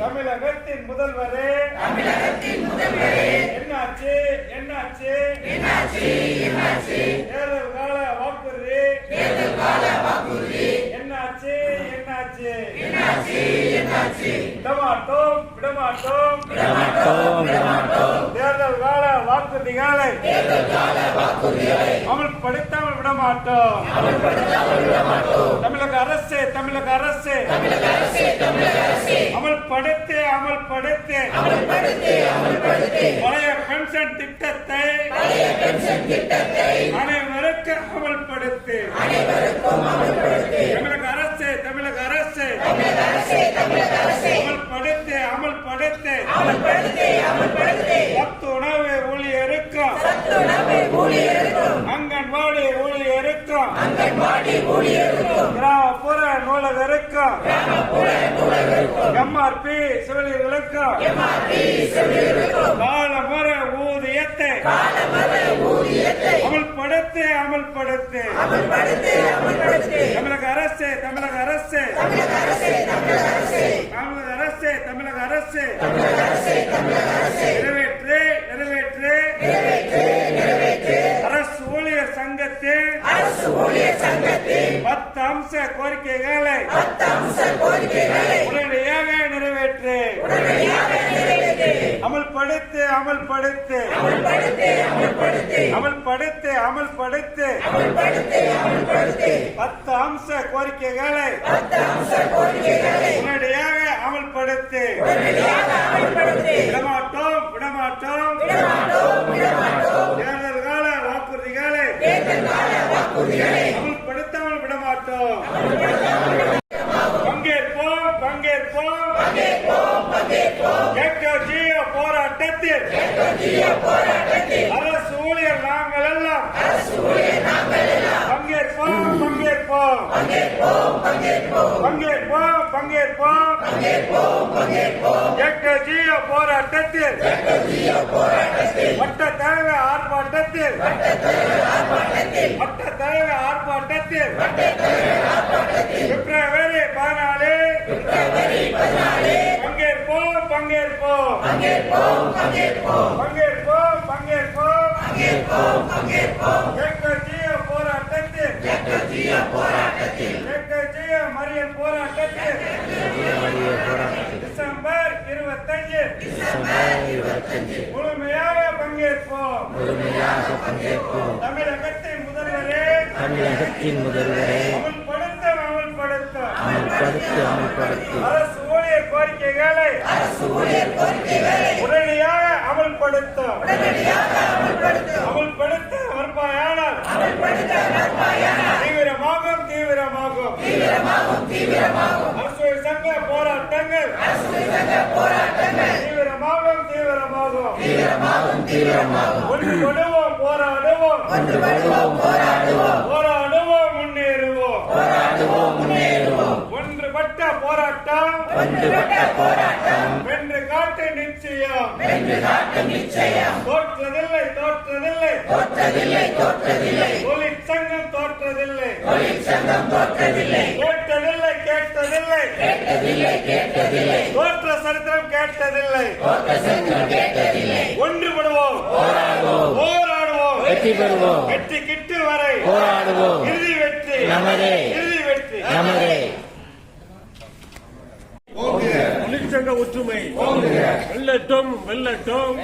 தமிழகத்தின் முதல்வரே தமிழகத்தின் முதல்வரே என்னாச்சு? என்னாச்சு? என்னாச்சு? என்னாச்சு? என்னாச்சு விடமாட்டோம் விடமாட்டோம். தேர்தல் கால வாக்குறுதிகளை அமல்படுத்தாமல் விடமாட்டோம். தமிழக அரசு தமிழக அரசு. அமல்படுத்து அமல்படுத்து. பழைய பென்ஷன் திட்டத்தை அனைவருக்கும் அமல்படுத்து. தமிழக அரசு தமிழக அரசு அமல்படுத்து அமல்படுத்து. சத்து உணவு ஊழியருக்கும். அங்கன்வாடி ஊழியருக்கும். கிராமப்புற நூலகருக்கும். எம்ஆர்பி செவிலியர்களுக்கும். காலமுறை ஊதியத்தை. அமல்படுத்து அமல்படுத்து. தமிழக அரசு தமிழக அரசு. தமிழக அரசு தமிழக அரசு. நிறைவேற்று நிறைவேற்று. அரசு ஊழியர் சங்கத்தின் பத்து அம்ச கோரிக்கைகளை. உடனடியாக நிறைவேற்று. அமல்படுத்து அமல்படுத்து. அமல்படுத்து அமல்படுத்து. பத்து அம்ச கோரிக்கைகளை உடனடியாக அமல்படுத்து. விடமாட்டோம் விடமாட்டோம் தேர்தல் கால வாக்குறுதிகளை அமல்படுத்தாமல் விடமாட்டோம் பங்கேற்போம் பங்கேற்போம் ஏக்கஜிய போராட்டத்தில் அரசு ஊழியர் நாங்கள் எல்லாம் பங்கேற்போம் பங்கேற்போம். பங்கேற்போம் பங்கேற்போம். ஏக்கஜிய போராட்டத்தில் மட்ட தலைவர் ஆர்ப்பாட்டத்தில் மட்ட தலைவர் ஆர்ப்பாட்டத்தில் பிப்ரவரி பதினாலு பங்கேற்போம். பங்கேற்போம் பங்கேற்போம். பங்கேற்போம் ஏக்கஜிய போராட்டத்தில். ஏக்கஜிய மறியல் போராட்டத்தில். டிசம்பர் இருபத்தஞ்சு. முழுமையாக பங்கேற்போம். தமிழகத்தின் முதல்வரே. தமிழகத்தின் முதல்வரை. அமல்படுத்த அமல்படுத்த அமல்படுத்து அமல்படுத்தி. அரசு கோரிக்கைகளை உடனடியாக அமல்படுத்தும். அமல்படுத்த வருவாயானால் தீவிரமாகும் தீவிரமாகும். அரசு சங்க போராட்டங்கள் தீவிரமாகும் தீவிரமாகும். தீவிரமாகும் ஒன்றுபடுவோம் போராடுவோம். போராடுவோம். போராடுவோம் முன்னேறுவோம் போராடுவோம் முன்னேறுவோம் ஒன்றுபட்ட போராட்டம் ஒன்றுபட்ட போராட்டம். வென்று காட்டு நிச்சயம். வென்று காட்டும் நிச்சயம். தோற்றதில்லை தோற்றதில்லை. தோற்றதில்லை தோற்றதில்லை. தொழிற்சங்கம் தோற்றதில்லை. தொழிற்சங்கம் தோற்றதில்லை. கேட்டதில்லை கேட்டதில்லை. கேட்டதில்லை கேட்டதில்லை. தோற்ற சரித்திரம் கேட்டதில்லை. தோற்ற சத்தம் கேட்டதில்லை. ஒன்றுபடுவோம். போராடுவோம். போராடுவோம். வெற்றி பெறுவோம். வெற்றி கிட்டு வரை. போராடுவோம். இறுதி வெற்றி. நமதே. இறுதி வெற்றி. நமதே. தொழிற்சங்க ஒற்றுமை. வெல்லட்டும் வெல்லட்டும்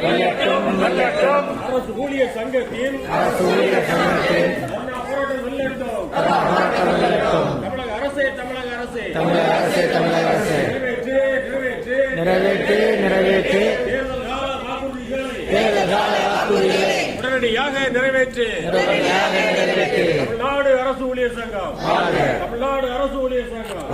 வெல்லட்டும் அரசு ஊழியர் சங்கத்தின். போராட்டம் வெல்லட்டும் தமிழக அரசே தமிழக அரசே. தமிழக அரசு தமிழக அரசு. நிறைவேற்று நிறைவேற்று. நிறைவேற்று நிறைவேற்று. தேர்தல் கால வாக்குறுதிகளை. தேர்தல் கால வாக்குறுதிகளை. உடனடியாக நிறைவேற்று. தமிழ்நாடு அரசு ஊழியர் சங்கம். தமிழ்நாடு அரசு ஊழியர் சங்கம்.